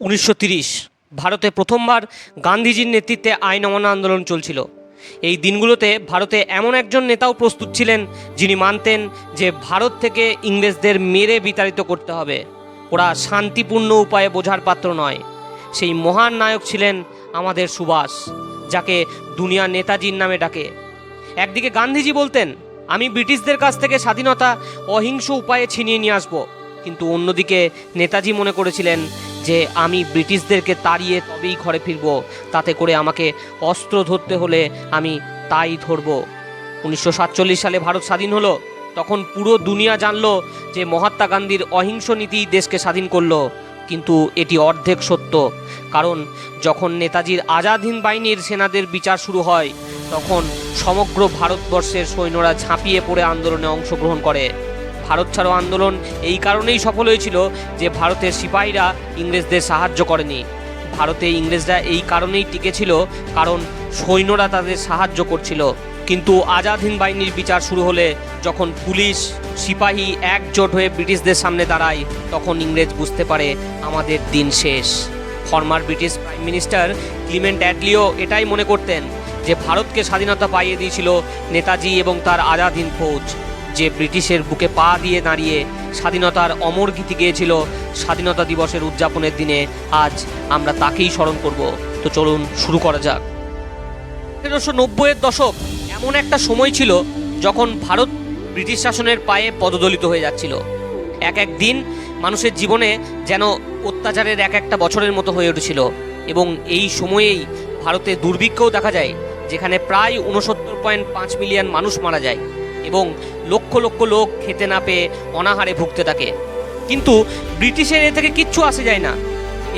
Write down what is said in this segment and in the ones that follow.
উনিশশো ভারতে প্রথমবার গান্ধীজির নেতৃত্বে আইন অমান্য আন্দোলন চলছিল। এই দিনগুলোতে ভারতে এমন একজন নেতাও প্রস্তুত ছিলেন, যিনি মানতেন যে ভারত থেকে ইংরেজদের মেরে বিতাড়িত করতে হবে। ওরা শান্তিপূর্ণ উপায়ে বোঝার পাত্র নয়। সেই মহান নায়ক ছিলেন আমাদের সুভাষ, যাকে দুনিয়া নেতাজির নামে ডাকে। একদিকে গান্ধীজি বলতেন, আমি ব্রিটিশদের কাছ থেকে স্বাধীনতা, অহিংস উপায়ে ছিনিয়ে নিয়ে আসব। কিন্তু অন্যদিকে নেতাজি মনে করেছিলেন যে আমি ব্রিটিশদেরকে তাড়িয়ে তবেই ঘরে ফিরব, তাতে করে আমাকে অস্ত্র ধরতে হলে আমি তাই ধরব। উনিশশো সাতচল্লিশ সালে ভারত স্বাধীন হলো, তখন পুরো দুনিয়া জানলো যে মহাত্মা গান্ধীর অহিংস নীতি দেশকে স্বাধীন করল। কিন্তু এটি অর্ধেক সত্য, কারণ যখন নেতাজির আজাদ হিন্দ বাহিনীর সেনাদের বিচার শুরু হয়, তখন সমগ্র ভারতবর্ষের সৈন্যরা ঝাঁপিয়ে পড়ে আন্দোলনে অংশগ্রহণ করে। ভারত ছাড়ো আন্দোলন এই কারণেই সফল হয়েছিল যে ভারতের সিপাহীরা ইংরেজদের সাহায্য করেনি। ভারতে ইংরেজরা এই কারণেই টিকেছিল কারণ সৈন্যরা তাদের সাহায্য করছিল। কিন্তু আজাদ হিন্দ বাহিনীর বিচার শুরু হলে যখন পুলিশ, সিপাহী একজোট হয়ে ব্রিটিশদের সামনে দাঁড়ায়, তখন ইংরেজ বুঝতে পারে আমাদের দিন শেষ। Former British prime minister Clement Attlee এটাই মনে করতেন যে ভারতকে স্বাধীনতা পাইয়ে দিয়েছিল নেতাজি এবং তার আজাদ হিন্দ ফৌজ। যে ব্রিটিশের বুকে পা দিয়ে দাঁড়িয়ে স্বাধীনতার অমর গীতি গেয়েছিল স্বাধীনতা দিবসের উদযাপনের দিনে, আজ আমরা তাকেই স্মরণ করব। তো চলুন শুরু করা যাক। আঠেরোশো নব্বইয়ের দশক এমন একটা সময় ছিল যখন ভারত ব্রিটিশ শাসনের পায়ে পদদলিত হয়ে যাচ্ছিল। এক এক দিন মানুষের জীবনে যেন অত্যাচারের এক একটা বছরের মতো হয়ে উঠেছিল এবং এই সময়েই ভারতে দুর্ভিক্ষও দেখা যায়, যেখানে প্রায় উনসত্তর পয়েন্ট পাঁচ মিলিয়ন মানুষ মারা যায়। এবং লক্ষ লক্ষ লোক খেতে না পেয়ে অনাহারে ভুগতে থাকে। কিন্তু ব্রিটিশের এ থেকে কিচ্ছু আসে যায় না।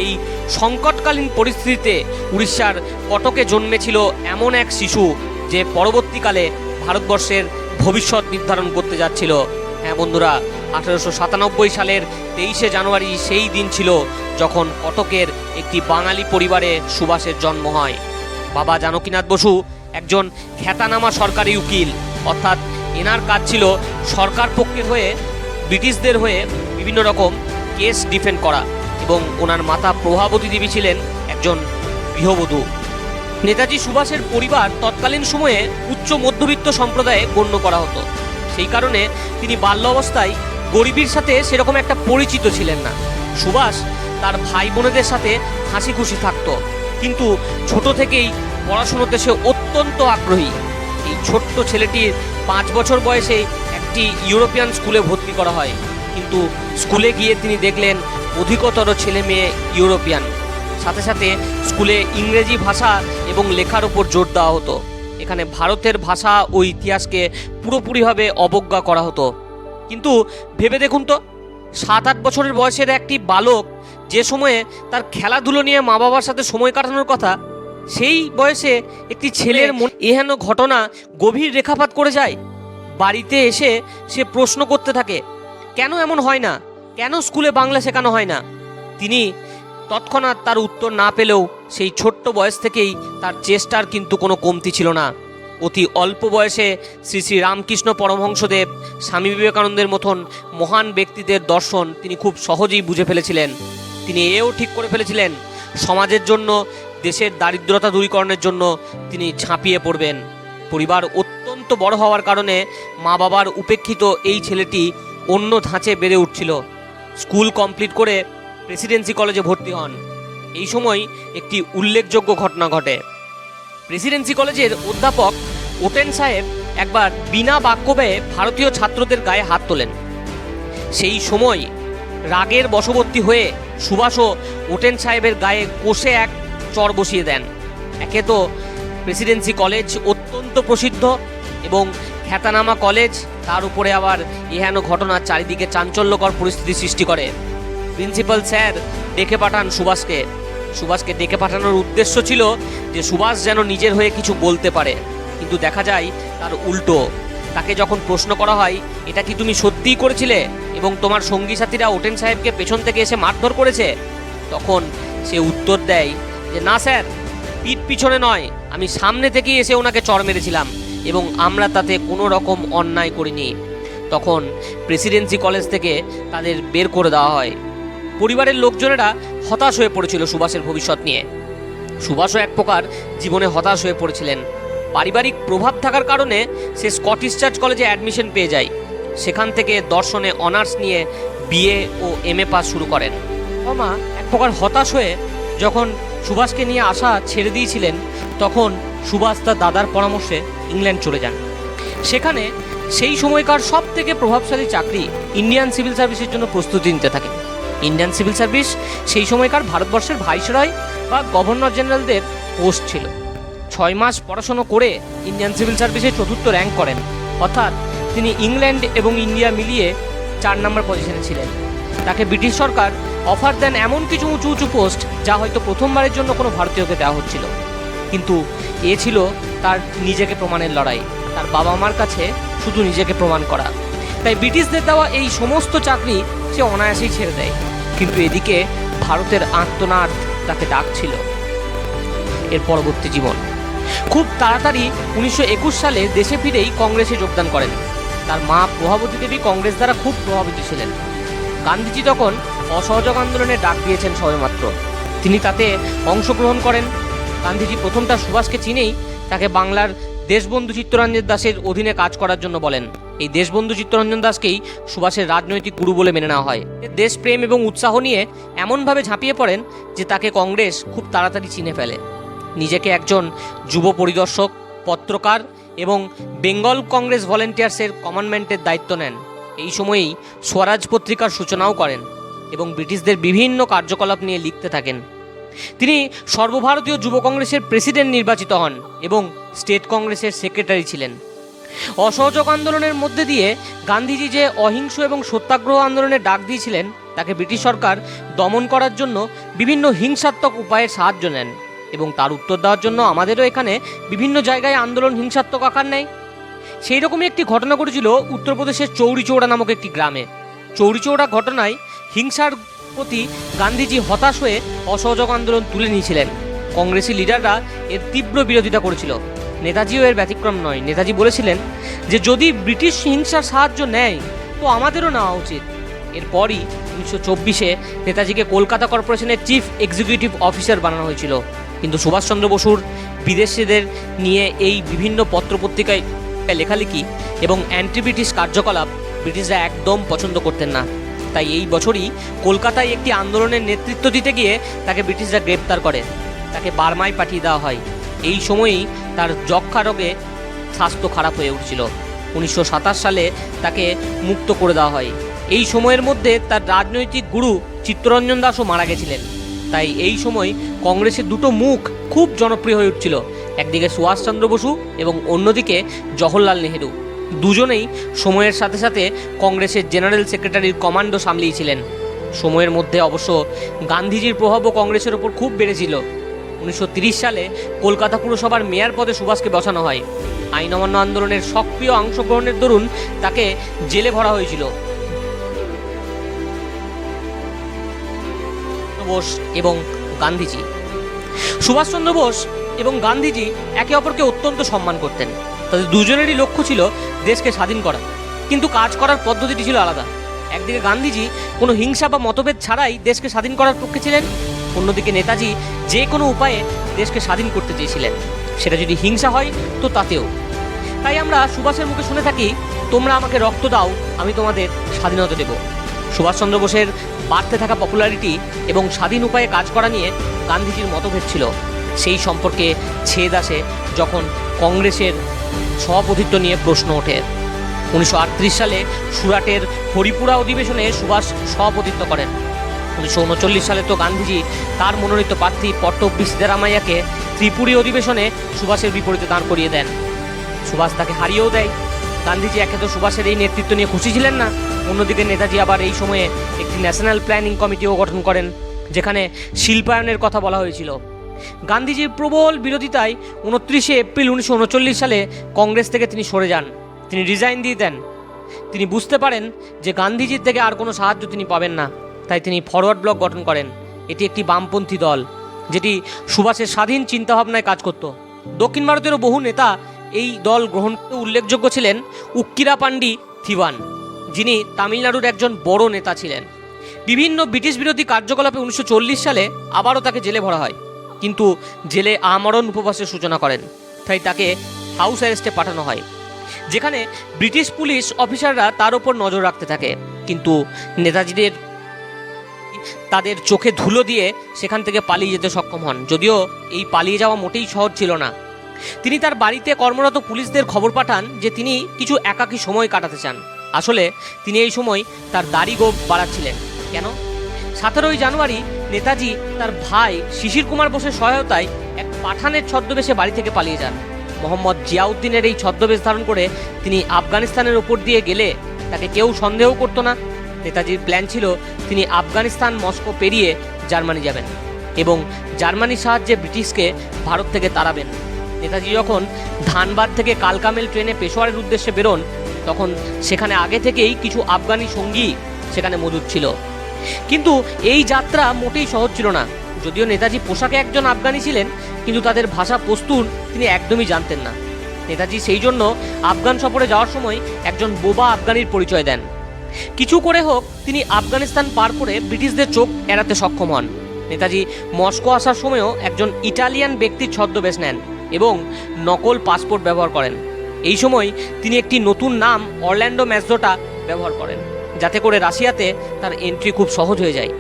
এই সংকটকালীন পরিস্থিতিতে উড়িষ্যার কটকে জন্মেছিল এমন এক শিশু যে পরবর্তীকালে ভারতবর্ষের ভবিষ্যৎ নির্ধারণ করতে যাচ্ছিল। হ্যাঁ বন্ধুরা, আঠেরোশো সাতানব্বই সালের তেইশে জানুয়ারি সেই দিন ছিল যখন কটকের একটি বাঙালি পরিবারে সুভাষের জন্ম হয়। বাবা জানকীনাথ বসু একজন খ্যাতানামা সরকারি উকিল, অর্থাৎ এনার কাজ ছিল সরকার পক্ষের হয়ে, ব্রিটিশদের হয়ে বিভিন্ন রকম কেস ডিফেন্ড করা এবং ওনার মাতা প্রভাবতী দেবী ছিলেন একজন গৃহবধূ। নেতাজি সুভাষের পরিবার তৎকালীন সময়ে উচ্চ মধ্যবিত্ত সম্প্রদায়ে গণ্য করা হতো। সেই কারণে তিনি বাল্য অবস্থায় গরিবীর সাথে সেরকম একটা পরিচিত ছিলেন না। সুভাষ তার ভাই বোনেদের সাথে হাসি খুশি থাকতো। কিন্তু ছোট থেকেই পড়াশুনোতে সে অত্যন্ত আগ্রহী। এই ছোট্ট ছেলেটির পাঁচ বছর বয়সে একটি ইউরোপিয়ান স্কুলে ভর্তি করা হয়। কিন্তু স্কুলে গিয়ে তিনি দেখলেন অধিকতর ছেলে মেয়ে ইউরোপিয়ান। সাথে সাথে স্কুলে ইংরেজি ভাষা এবং লেখার উপর জোর দেওয়া হতো। এখানে ভারতের ভাষা ও ইতিহাসকে পুরোপুরিভাবে অবজ্ঞা করা হতো। কিন্তু ভেবে দেখুন তো, সাত আট বছরের বয়সের একটি বালক যে সময়ে তার খেলাধুলো নিয়ে মা বাবার সাথে সময় কাটানোর কথা সেই বয়সে একটি ছেলের মন এহেন ঘটনা গভীর রেখাপাত করে যায়। বাড়িতে এসে সে প্রশ্ন করতে থাকে কেন এমন হয় না? কেন স্কুলে বাংলা শেখানো হয় না? তিনি তৎক্ষণাৎ তার উত্তর না পেলেও সেই ছোট্ট বয়স থেকেই তার চেষ্টার কিন্তু কোনো কমতি ছিল না। অতি অল্প বয়সে শ্রী শ্রী রামকৃষ্ণ পরমহংসদেব স্বামী বিবেকানন্দের মতন মহান ব্যক্তিদের দর্শন তিনি খুব সহজেই বুঝে ফেলেছিলেন। তিনি এও ঠিক করে ফেলেছিলেন সমাজের জন্য দেশের দারিদ্রতা দূরীকরণের জন্য তিনি ঝাঁপিয়ে পড়বেন। পরিবার অত্যন্ত বড় হওয়ার কারণে মা বাবার উপেক্ষিত এই ছেলেটি অন্য ধাঁচে বেড়ে উঠছিল। স্কুল কমপ্লিট করে প্রেসিডেন্সি কলেজে ভর্তি হন। এই সময় একটি উল্লেখযোগ্য ঘটনা ঘটে। প্রেসিডেন্সি কলেজের অধ্যাপক ওটেন সাহেব একবার বিনা বাক্য ব্যয়ে ভারতীয় ছাত্রদের গায়ে হাত তোলেন। সেই সময় রাগের বশবর্তী হয়ে সুভাষও ওটেন সাহেবের গায়ে কষে এক চর বসিয়ে দেন। একে তো প্রেসিডেন্সি কলেজ অত্যন্ত প্রসিদ্ধ এবং খ্যাতানামা কলেজ, তার উপরে আবার এহেন ঘটনা চারিদিকে চাঞ্চল্যকর পরিস্থিতি সৃষ্টি করে। প্রিন্সিপাল স্যার ডেকে পাঠান সুভাষকে। সুভাষকে ডেকে পাঠানোর উদ্দেশ্য ছিল যে সুভাষ যেন নিজের হয়ে কিছু বলতে পারে। কিন্তু দেখা যায় তার উল্টো। তাকে যখন প্রশ্ন করা হয়, এটা কি তুমি সত্যিই করেছিলে এবং তোমার সঙ্গী সাথীরা ওটেন সাহেবকে পেছন থেকে এসে মারধর করেছে? তখন সে উত্তর দেয় যে, না, স্যার, পিঠ পিছনে নয়। আমি সামনে থেকেই এসে ওনাকে চড় মেরেছিলাম এবং আমরা তাতে কোনো রকম অন্যায় করিনি। তখন প্রেসিডেন্সি কলেজ থেকে তাদের বের করে দেওয়া হয়। পরিবারের লোকজনেরা হতাশ হয়ে পড়েছিল সুভাষের ভবিষ্যৎ নিয়ে। সুভাষও এক প্রকার জীবনে হতাশ হয়ে পড়েছিলেন। পারিবারিক প্রভাব থাকার কারণে সে স্কটিশ চার্চ কলেজে অ্যাডমিশন পেয়ে যায়। সেখান থেকে দর্শনে অনার্স নিয়ে বিএ ও এম এ পাস শুরু করেন। মামা এক প্রকার হতাশ হয়ে যখন সুভাষকে নিয়ে আসা ছেড়ে দিয়েছিলেন, তখন সুভাষ তার দাদার পরামর্শে ইংল্যান্ড চলে যান। সেখানে সেই সময়কার সব থেকে প্রভাবশালী চাকরি ইন্ডিয়ান সিভিল সার্ভিসের জন্য প্রস্তুতি নিতে থাকে। ইন্ডিয়ান সিভিল সার্ভিস সেই সময়কার ভারতবর্ষের ভাইসরয় বা গভর্নর জেনারেলদের পোস্ট ছিল। ছয় মাস পড়াশুনো করে ইন্ডিয়ান সিভিল সার্ভিসে চতুর্থ র্যাঙ্ক করেন। অর্থাৎ তিনি ইংল্যান্ড এবং ইন্ডিয়া মিলিয়ে চার নম্বর পজিশনে ছিলেন। তাকে ব্রিটিশ সরকার অফার দেন এমন কিছু উঁচু উঁচু পোস্ট যা হয়তো প্রথমবারের জন্য কোনো ভারতীয়কে দেওয়া হচ্ছিল। কিন্তু এ ছিল তার নিজেকে প্রমাণের লড়াই। তার বাবা মার কাছে শুধু নিজেকে প্রমাণ করা। তাই ব্রিটিশদের দেওয়া এই সমস্ত চাকরি সে অনায়াসেই ছেড়ে দেয়। কিন্তু এদিকে ভারতের আত্মনাদ তাকে ডাকছিল এর পরবর্তী জীবন। খুব তাড়াতাড়ি উনিশশো একুশ সালে দেশে ফিরেই কংগ্রেসে যোগদান করেন। তার মা প্রভাবতী দেবী কংগ্রেস দ্বারা খুব প্রভাবিত ছিলেন। গান্ধীজি তখন অসহযোগ আন্দোলনে ডাক দিয়েছেন সবেমাত্র, তিনি তাতে অংশগ্রহণ করেন। গান্ধীজি প্রথমটা সুভাষকে চিনেই তাকে বাংলার দেশবন্ধু চিত্তরঞ্জন দাসের অধীনে কাজ করার জন্য বলেন। এই দেশবন্ধু চিত্তরঞ্জন দাসকেই সুভাষের রাজনৈতিক গুরু বলে মেনে নেওয়া হয়। দেশপ্রেম এবং উৎসাহ নিয়ে এমনভাবে ঝাঁপিয়ে পড়েন যে তাকে কংগ্রেস খুব তাড়াতাড়ি চিনে ফেলে। নিজেকে একজন যুব পরিদর্শক, পত্রকার এবং বেঙ্গল কংগ্রেস ভলেন্টিয়ার্সের কমান্ডমেন্টের দায়িত্ব নেন। এই সময়েই স্বরাজ পত্রিকার সূচনাও করেন এবং ব্রিটিশদের বিভিন্ন কার্যকলাপ নিয়ে লিখতে থাকেন। তিনি সর্বভারতীয় যুব কংগ্রেসের প্রেসিডেন্ট নির্বাচিত হন এবং স্টেট কংগ্রেসের সেক্রেটারি ছিলেন। অসহযোগ আন্দোলনের মধ্যে দিয়ে গান্ধীজি যে অহিংস এবং সত্যাগ্রহ আন্দোলনের ডাক দিয়েছিলেন, তাকে ব্রিটিশ সরকার দমন করার জন্য বিভিন্ন হিংসাত্মক উপায়ের সাহায্য নেন এবং তার উত্তর দেওয়ার জন্য আমাদেরও এখানে বিভিন্ন জায়গায় আন্দোলন হিংসাত্মক আকার নেয়। সেই রকমই একটি ঘটনা ঘটেছিল উত্তরপ্রদেশের চৌরিচৌড়া নামক একটি গ্রামে। চৌরিচৌড়া ঘটনায় হিংসার প্রতি গান্ধীজি হতাশ হয়ে অসহযোগ আন্দোলন তুলে নিয়েছিলেন। কংগ্রেসি লিডাররা এর তীব্র বিরোধিতা করেছিল। নেতাজিও এর ব্যতিক্রম নয়। নেতাজি বলেছিলেন যে, যদি ব্রিটিশ হিংসার সাহায্য নেয়, তো আমাদেরও নেওয়া উচিত। এরপরই উনিশশো চব্বিশে নেতাজিকে কলকাতা কর্পোরেশনের চিফ এক্সিকিউটিভ অফিসার বানানো হয়েছিল। কিন্তু সুভাষচন্দ্র বসুর বিদেশিদের নিয়ে এই বিভিন্ন পত্রপত্রিকায় লেখালেখি এবং অ্যান্টি ব্রিটিশ কার্যকলাপ ব্রিটিশরা একদম পছন্দ করতেন না। তাই এই বছরই কলকাতায় একটি আন্দোলনের নেতৃত্ব দিতে গিয়ে তাকে ব্রিটিশরা গ্রেপ্তার করে। তাকে বার্মায় পাঠিয়ে দেওয়া হয়। এই সময়েই তার যক্ষা রোগে স্বাস্থ্য খারাপ হয়ে উঠছিল। উনিশশো সাতাশ সালে তাকে মুক্ত করে দেওয়া হয়। এই সময়ের মধ্যে তার রাজনৈতিক গুরু চিত্তরঞ্জন দাসও মারা গেছিলেন। তাই এই সময় কংগ্রেসের দুটো মুখ খুব জনপ্রিয় হয়ে উঠছিল। একদিকে সুভাষচন্দ্র বসু এবং অন্যদিকে জওহরলাল নেহেরু। দুজনেই সময়ের সাথে সাথে কংগ্রেসের জেনারেল সেক্রেটারির কমান্ডো সামলিয়েছিলেন। সময়ের মধ্যে অবশ্য গান্ধীজির প্রভাবও কংগ্রেসের ওপর খুব বেড়েছিল। উনিশশো সালে কলকাতা পুরসভার মেয়র পদে সুভাষকে বসানো হয়। আইন অমান্য আন্দোলনের সক্রিয় অংশগ্রহণের দরুন তাকে জেলে ভরা হয়েছিল। বোস এবং গান্ধীজি। সুভাষচন্দ্র বোস এবং গান্ধীজি একে অপরকে অত্যন্ত সম্মান করতেন। তাদের দুজনেরই লক্ষ্য ছিল দেশকে স্বাধীন করা। কিন্তু কাজ করার পদ্ধতিটি ছিল আলাদা। একদিকে গান্ধীজি কোনো হিংসা বা মতভেদ ছাড়াই দেশকে স্বাধীন করার পক্ষে ছিলেন, অন্যদিকে নেতাজি যে কোনো উপায়ে দেশকে স্বাধীন করতে চেয়েছিলেন। সেটা যদি হিংসা হয়, তো তাতেও। তাই আমরা সুভাষের মুখে শুনে থাকি, তোমরা আমাকে রক্ত দাও, আমি তোমাদের স্বাধীনতা দেব। সুভাষচন্দ্র বোসের বাড়তে থাকা পপুলারিটি এবং স্বাধীন উপায়ে কাজ করা নিয়ে গান্ধীজির মতভেদ ছিল। সেই সম্পর্কে ছেদ আসে যখন কংগ্রেসের সভাপতিত্ব নিয়ে প্রশ্ন ওঠে। উনিশশো আটত্রিশ সালে সুরাটের হরিপুরা অধিবেশনে সুভাষ সভাপতিত্ব করেন। উনিশশো উনচল্লিশ সালে তো গান্ধীজি তার মনোনীত প্রার্থী পট্টব্বি সিদ্ধারামাইয়াকে ত্রিপুরী অধিবেশনে সুভাষের বিপরীতে দাঁড় করিয়ে দেন। সুভাষ তাকে হারিয়েও দেয়। গান্ধীজি একে তো সুভাষের এই নেতৃত্ব নিয়ে খুশি ছিলেন না। অন্যদিকে নেতাজি আবার এই সময়ে একটি ন্যাশনাল প্ল্যানিং কমিটিও গঠন করেন, যেখানে শিল্পায়নের কথা বলা হয়েছিল। গান্ধীজির প্রবল বিরোধিতায় উনত্রিশে এপ্রিল উনিশশো উনচল্লিশ সালে কংগ্রেস থেকে তিনি সরে যান। তিনি রিজাইন দিয়ে দেন। তিনি বুঝতে পারেন যে গান্ধীজির থেকে আর কোনো সাহায্য তিনি পাবেন না। তাই তিনি ফরওয়ার্ড ব্লক গঠন করেন। এটি একটি বামপন্থী দল, যেটি সুভাষের স্বাধীন চিন্তাভাবনায় কাজ করত। দক্ষিণ ভারতেরও বহু নেতা এই দল গ্রহণ উল্লেখযোগ্য ছিলেন উক্কিরা পান্ডি থিওয়ান, যিনি তামিলনাড়ুর একজন বড় নেতা ছিলেন। বিভিন্ন ব্রিটিশ বিরোধী কার্যকলাপে উনিশশো চল্লিশ সালে আবারও তাকে জেলে ভরা হয়। কিন্তু জেলে আমরণ উপবাসের সূচনা করেন। তাই তাকে হাউস অ্যারেস্টে পাঠানো হয়। যেখানে ব্রিটিশ পুলিশ অফিসাররা তার ওপর নজর রাখতে থাকে। কিন্তু নেতাজিদের তাদের চোখে ধুলো দিয়ে সেখান থেকে পালিয়ে যেতে সক্ষম হন। যদিও এই পালিয়ে যাওয়া মোটেই সহজ ছিল না। তিনি তার বাড়িতে কর্মরত পুলিশদের খবর পাঠান যে তিনি কিছু একাকী সময় কাটাতে চান। আসলে তিনি এই সময় তার দাড়ি গোপ বাড়াচ্ছিলেন। কেন? সতেরোই জানুয়ারি নেতাজি তার ভাই শিশির কুমার বোসের সহায়তায় এক পাঠানের ছদ্মবেশে বাড়ি থেকে পালিয়ে যান। মোহাম্মদ জিয়াউদ্দিনের এই ছদ্মবেশ ধারণ করে তিনি আফগানিস্তানের ওপর দিয়ে গেলে তাকে কেউ সন্দেহ করতো না। নেতাজির প্ল্যান ছিল তিনি আফগানিস্তান মস্কো পেরিয়ে জার্মানি যাবেন এবং জার্মানির সাহায্যে ব্রিটিশকে ভারত থেকে তাড়াবেন। নেতাজি যখন ধানবাদ থেকে কালকামেল ট্রেনে পেশোয়ারের উদ্দেশ্যে বেরোন, তখন সেখানে আগে থেকেই কিছু আফগানি সঙ্গী সেখানে মজুদ ছিল। কিন্তু এই যাত্রা মোটেই সহজ ছিল না। যদিও নেতাজি পোশাকে একজন আফগানি ছিলেন, কিন্তু তাদের ভাষা পস্তুন তিনি একদমই জানতেন না। নেতাজি সেই জন্য আফগান সফরে যাওয়ার সময় একজন বোবা আফগানির পরিচয় দেন। কিছু করে হোক, তিনি আফগানিস্তান পার করে ব্রিটিশদের চোখ এড়াতে সক্ষম হন। নেতাজি মস্কো আসার সময়ও একজন ইটালিয়ান ব্যক্তির ছদ্মবেশ নেন এবং নকল পাসপোর্ট ব্যবহার করেন। এই সময় তিনি একটি নতুন নাম অরল্যান্ডো ম্যাসডোটা ব্যবহার করেন। যাতে করে রাশিয়াতে তার এন্ট্রি খুব সহজ হয়ে যায়।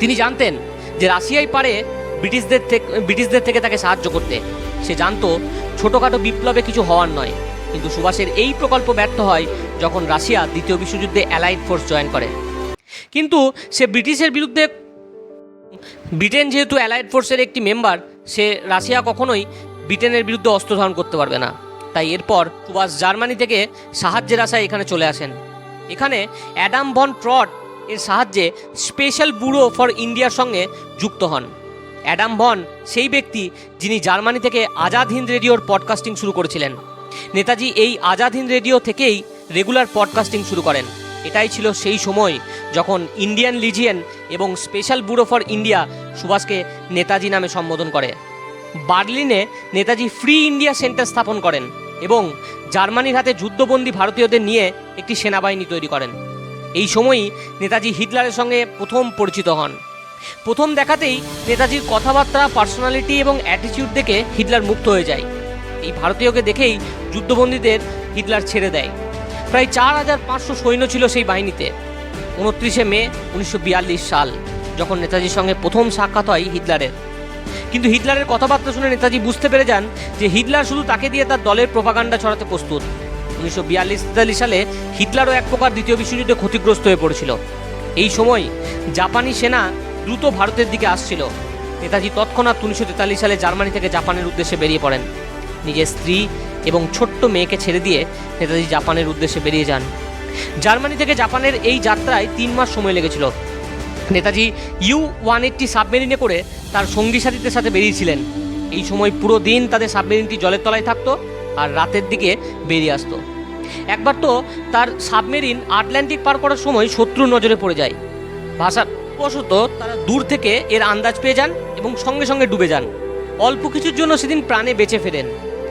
তিনি জানতেন যে রাশিয়াই পারে ব্রিটিশদের থেকে ব্রিটিশদের থেকে তাকে সাহায্য করতে। সে জানতো ছোটোখাটো বিপ্লবে কিছু হওয়ার নয়। কিন্তু সুভাষের এই প্রকল্প ব্যর্থ হয় যখন রাশিয়া দ্বিতীয় বিশ্বযুদ্ধে অ্যালাইড ফোর্স জয়েন করে। কিন্তু সে ব্রিটিশের বিরুদ্ধে ব্রিটেন যেহেতু অ্যালাইড ফোর্সের একটি মেম্বার সে রাশিয়া কখনোই ব্রিটেনের বিরুদ্ধে অস্ত্র ধারণ করতে পারবে না। তাই এরপর সুভাষ জার্মানি থেকে সাহায্যের আশায় এখানে চলে আসেন। এখানে অ্যাডাম ভন ট্রট এর সাহায্যে স্পেশাল ব্যুরো ফর ইন্ডিয়ার সঙ্গে যুক্ত হন। অ্যাডাম ভন সেই ব্যক্তি যিনি জার্মানি থেকে আজাদ হিন্দ রেডিওর পডকাস্টিং শুরু করেছিলেন। নেতাজি এই আজাদ হিন্দ রেডিও থেকেই রেগুলার পডকাস্টিং শুরু করেন। এটাই ছিল সেই সময় যখন ইন্ডিয়ান লিজিয়ন এবং স্পেশাল ব্যুরো ফর ইন্ডিয়া সুভাষকে নেতাজি নামে সম্বোধন করে। বার্লিনে নেতাজি ফ্রি ইন্ডিয়া সেন্টার স্থাপন করেন। এবং জার্মানির হাতে যুদ্ধবন্দী ভারতীয়দের নিয়ে একটি সেনাবাহিনী তৈরি করেন। এই সময়ই নেতাজি হিটলারের সঙ্গে প্রথম পরিচিত হন। প্রথম দেখাতেই নেতাজির কথাবার্তা, পার্সোনালিটি এবং অ্যাটিটিউড দেখে হিটলার মুক্ত হয়ে যায়। এই ভারতীয়কে দেখেই যুদ্ধবন্দীদের হিটলার ছেড়ে দেয়। প্রায় চার হাজার পাঁচশো সৈন্য ছিল সেই বাহিনীতে। উনত্রিশে মে উনিশশো বিয়াল্লিশ সাল, যখন নেতাজির সঙ্গে প্রথম সাক্ষাৎ হয় হিটলারের। কিন্তু হিটলারের কথাবার্তা শুনে নেতাজি বুঝতে পেরে যান যে হিটলার শুধু তাকে দিয়ে তার দলের প্রপাগান্ডা ছড়াতে প্রস্তুত। উনিশশো বিয়াল্লিশ সালে হিটলারও এক প্রকার দ্বিতীয় বিশ্বযুদ্ধে ক্ষতিগ্রস্ত হয়ে পড়েছিল। এই সময় জাপানি সেনা দ্রুত ভারতের দিকে আসছিল। নেতাজি তৎক্ষণাৎ উনিশশো তেতাল্লিশ সালে জার্মানি থেকে জাপানের উদ্দেশ্যে বেরিয়ে পড়েন। নিজের স্ত্রী এবং ছোট্ট মেয়েকে ছেড়ে দিয়ে নেতাজি জাপানের উদ্দেশ্যে বেরিয়ে যান। জার্মানি থেকে জাপানের এই যাত্রায় তিন মাস সময় লেগেছিল। নেতাজি ইউ ওয়ান এইটটি সাবমেরিনে করে তার সঙ্গী সাথীদের সাথে বেরিয়েছিলেন। এই সময় পুরো দিন তাদের সাবমেরিনটি জলের তলায় থাকতো আর রাতের দিকে বেরিয়ে আসতো। একবার তো তার সাবমেরিন আটলান্টিক পার করার সময় শত্রুর নজরে পড়ে যায়। ভাষার বশত তারা দূর থেকে এর আন্দাজ পেয়ে যান এবং সঙ্গে সঙ্গে ডুবে যান। অল্প কিছুর জন্য সেদিন প্রাণে বেঁচে ফেরেন।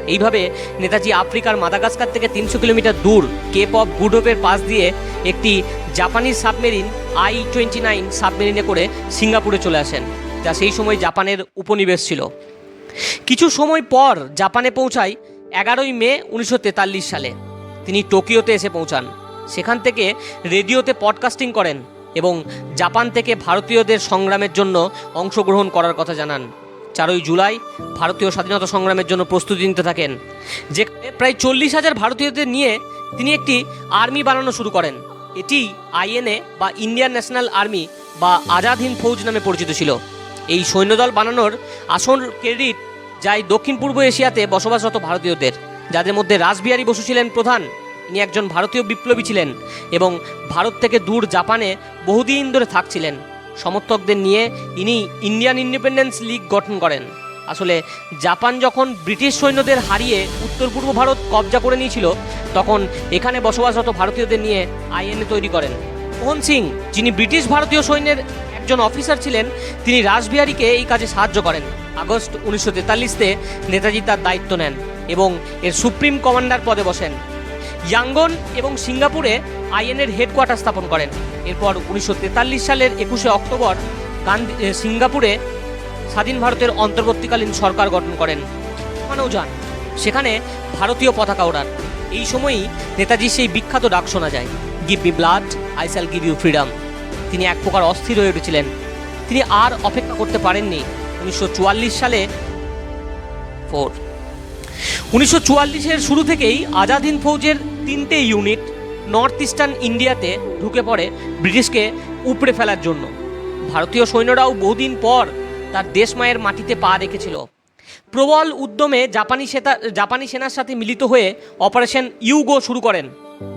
এইভাবে নেতাজি আফ্রিকার মাদাগাস্কার থেকে তিনশো কিলোমিটার দূর কেপ অফ গুড হোপের পাশ দিয়ে একটি Japanese submarine I twenty nine সাবমেরিনে করে সিঙ্গাপুরে চলে আসেন, যা সেই সময় জাপানের উপনিবেশ ছিল। কিছু সময় পর জাপানে পৌঁছায় এগারোই মে উনিশশো তেতাল্লিশ সালে। তিনি টোকিওতে এসে পৌঁছান। সেখান থেকে রেডিওতে পডকাস্টিং করেন এবং জাপান থেকে ভারতীয়দের সংগ্রামের জন্য অংশগ্রহণ করার কথা জানান। চারই জুলাই ভারতীয় স্বাধীনতা সংগ্রামের জন্য প্রস্তুতি নিতে থাকেন যেখানে প্রায় চল্লিশ হাজার ভারতীয়দের নিয়ে তিনি একটি আর্মি বানানো শুরু করেন। এটি আইএনএ বা ইন্ডিয়ান ন্যাশনাল আর্মি বা আজাদ হিন্দ ফৌজ নামে পরিচিত ছিল। এই সৈন্যদল বানানোর আসল ক্রেডিট যায় দক্ষিণ পূর্ব এশিয়াতে বসবাসরত ভারতীয়দের। যাদের মধ্যে রাসবিহারী বসু ছিলেন প্রধান ইনি একজন ভারতীয় বিপ্লবী ছিলেন এবং ভারত থেকে দূর জাপানে বহুদিন ধরে থাকছিলেন। সমর্থকদের নিয়ে ইনি ইন্ডিয়ান ইন্ডিপেন্ডেন্স লীগ গঠন করেন। আসলে জাপান যখন ব্রিটিশ সৈন্যদের হারিয়ে উত্তর পূর্ব ভারত কবজা করে নিয়েছিল, তখন এখানে বসবাসরত ভারতীয়দের নিয়ে আইএনএ তৈরি করেন। মোহন সিং, যিনি ব্রিটিশ ভারতীয় সৈন্যের একজন অফিসার ছিলেন, তিনি রাসবিহারীকে এই কাজে সাহায্য করেন। আগস্ট উনিশশো তেতাল্লিশতে নেতাজি তার দায়িত্ব নেন এবং এর সুপ্রিম কমান্ডার পদে বসেন। ইয়াঙ্গন এবং সিঙ্গাপুরে আইএনের হেডকোয়ার্টার স্থাপন করেন। এরপর উনিশশো তেতাল্লিশ সালের একুশে অক্টোবর গান্ধী সিঙ্গাপুরে স্বাধীন ভারতের অন্তর্বর্তীকালীন সরকার গঠন করেন। ওখানেও যান সেখানে ভারতীয় পতাকা ওড়ান। এই সময়ই নেতাজির সেই বিখ্যাত ডাক শোনা যায় give me blood I shall give you freedom তিনি এক প্রকার অস্থির হয়ে উঠেছিলেন। তিনি আর অপেক্ষা করতে পারেননি, উনিশশো চুয়াল্লিশ সালে ফোর উনিশশো চুয়াল্লিশের শুরু থেকেই আজাদ ফৌজের তিনটে ইউনিট নর্থ ইস্টার্ন ইন্ডিয়াতে ঢুকে পড়ে ব্রিটিশকে উপড়ে ফেলার জন্য। ভারতীয় সৈন্যরাও বহুদিন পর তার দেশ মায়ের মাটিতে পা রেখেছিল। প্রবল উদ্যমে জাপানি সেতা, জাপানি সেনার সাথে মিলিত হয়ে অপারেশন ইউগো শুরু করেন।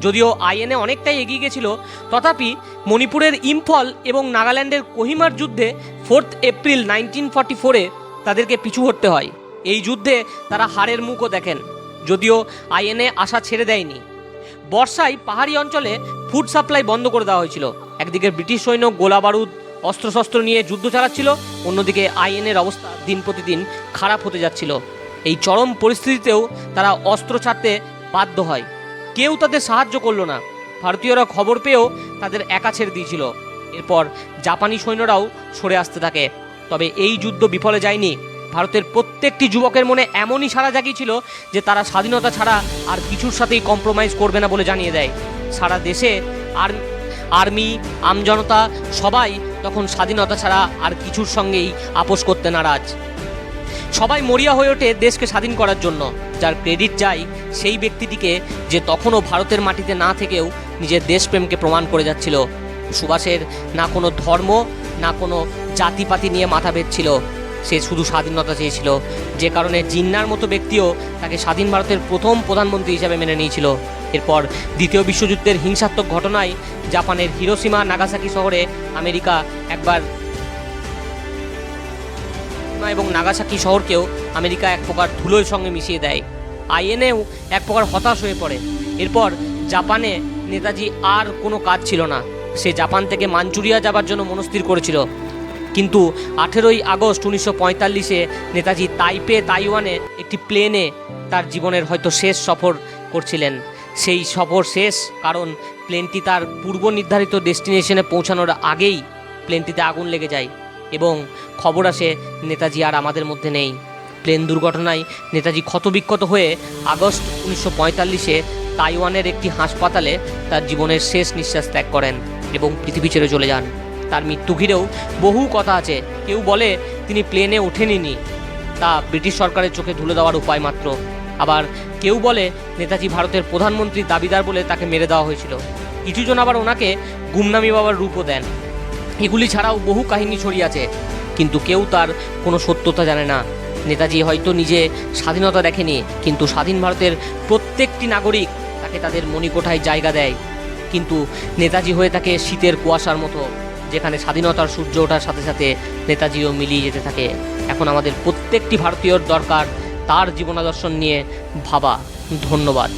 যদিও আইএনএ অনেকটাই এগিয়ে গেছিল, তথাপি মণিপুরের ইম্ফল এবং নাগাল্যান্ডের কোহিমার যুদ্ধে ফোর্থ এপ্রিল নাইনটিন ফর্টি ফোরে তাদেরকে পিছু হটতে হয়। এই যুদ্ধে তারা হারের মুখও দেখেন। যদিও আইএনএ আশা ছেড়ে দেয়নি। বর্ষায় পাহাড়ি অঞ্চলে ফুড সাপ্লাই বন্ধ করে দেওয়া হয়েছিল। একদিকে ব্রিটিশ সৈন্য গোলা বারুদ, অস্ত্রশস্ত্র নিয়ে যুদ্ধ চালাচ্ছিল, অন্যদিকে আইএনের অবস্থা দিন প্রতিদিন খারাপ হতে যাচ্ছিল। এই চরম পরিস্থিতিতেও তারা অস্ত্র ছাড়তে বাধ্য হয়। কেউ তাদের সাহায্য করল না। ভারতীয়রা খবর পেয়েও তাদের একা ছেড়ে দিয়েছিল। এরপর জাপানি সৈন্যরাও সরে আসতে থাকে। তবে এই যুদ্ধ বিফলে যায়নি। ভারতের প্রত্যেকটি যুবকের মনে এমনই সারা জাগিয়েছিল যে তারা স্বাধীনতা ছাড়া আর কিছুর সাথেই কম্প্রোমাইজ করবে না বলে জানিয়ে দেয়। সারা দেশে আর আর্মি আমজনতা সবাই তখন স্বাধীনতা ছাড়া আর কিছুর সঙ্গেই আপোষ করতে নারাজ। সবাই মরিয়া হয়ে ওঠে দেশকে স্বাধীন করার জন্য। যার ক্রেডিট চাই সেই ব্যক্তিটিকে যে তখনও ভারতের মাটিতে না থেকেও নিজের দেশপ্রেমকে প্রমাণ করে যাচ্ছিল। সুভাষের না কোনো ধর্ম, না কোনো জাতিপাতি নিয়ে মাথা ছিল। সে শুধু স্বাধীনতা চেয়েছিল। যে কারণে জিন্নার মতো ব্যক্তিও তাকে স্বাধীন ভারতের প্রথম প্রধানমন্ত্রী হিসাবে মেনে নিয়েছিল। এরপর দ্বিতীয় বিশ্বযুদ্ধের হিংসাত্মক ঘটনায় জাপানের হিরোসীমা নাগাসাকি শহরে আমেরিকা একবার এবং নাগাসাকি শহরকেও আমেরিকা এক প্রকার ধুলোর সঙ্গে মিশিয়ে দেয়। আইএনএও এক প্রকার হতাশ হয়ে পড়ে। এরপর জাপানে নেতাজি আর কোনো কাজ ছিল না। সে জাপান থেকে মাঞ্চুরিয়া যাবার জন্য মনস্থির করেছিল। কিন্তু আঠেরোই আগস্ট উনিশশো পঁয়তাল্লিশে নেতাজি তাইপে তাইওয়ানে একটি প্লেনে তার জীবনের হয়তো শেষ সফর করছিলেন। সেই সফর শেষ কারণ প্লেনটি তার পূর্ব নির্ধারিত ডেস্টিনেশনে পৌঁছানোর আগেই প্লেনটিতে আগুন লেগে যায় এবং খবর আসে নেতাজি আর আমাদের মধ্যে নেই। প্লেন দুর্ঘটনায় নেতাজি ক্ষতবিক্ষত হয়ে আগস্ট উনিশশো পঁয়তাল্লিশে তাইওয়ানের একটি হাসপাতালে তার জীবনের শেষ নিঃশ্বাস ত্যাগ করেন এবং পৃথিবী ছেড়ে চলে যান। তার মৃত্যু ঘিরেও বহু কথা আছে। কেউ বলে তিনি প্লেনে ওঠেনি তা ব্রিটিশ সরকারের চোখে ধুলে দেওয়ার উপায় মাত্র। আবার কেউ বলে নেতাজি ভারতের প্রধানমন্ত্রীর দাবিদার বলে তাকে মেরে দেওয়া হয়েছিল। কিছুজন আবার ওনাকে গুমনামি বাবার রূপও দেন। এগুলি ছাড়াও বহু কাহিনী ছড়িয়ে আছে। কিন্তু কেউ তার কোনো সত্যতা জানে না। নেতাজি হয়তো নিজে স্বাধীনতা দেখেনি, কিন্তু স্বাধীন ভারতের প্রত্যেকটি নাগরিক তাকে তাদের মণিকোঠায় জায়গা দেয়। কিন্তু নেতাজি হয়ে থাকে শীতের কুয়াশার মতো যেখানে স্বাধীনতার সূর্য ওঠার সাথে সাথে নেতাজিও মিলিয়ে যেতে থাকে। এখন আমাদের প্রত্যেকটি ভারতীয়র দরকার তার জীবনাদর্শন নিয়ে ভাবা। ধন্যবাদ।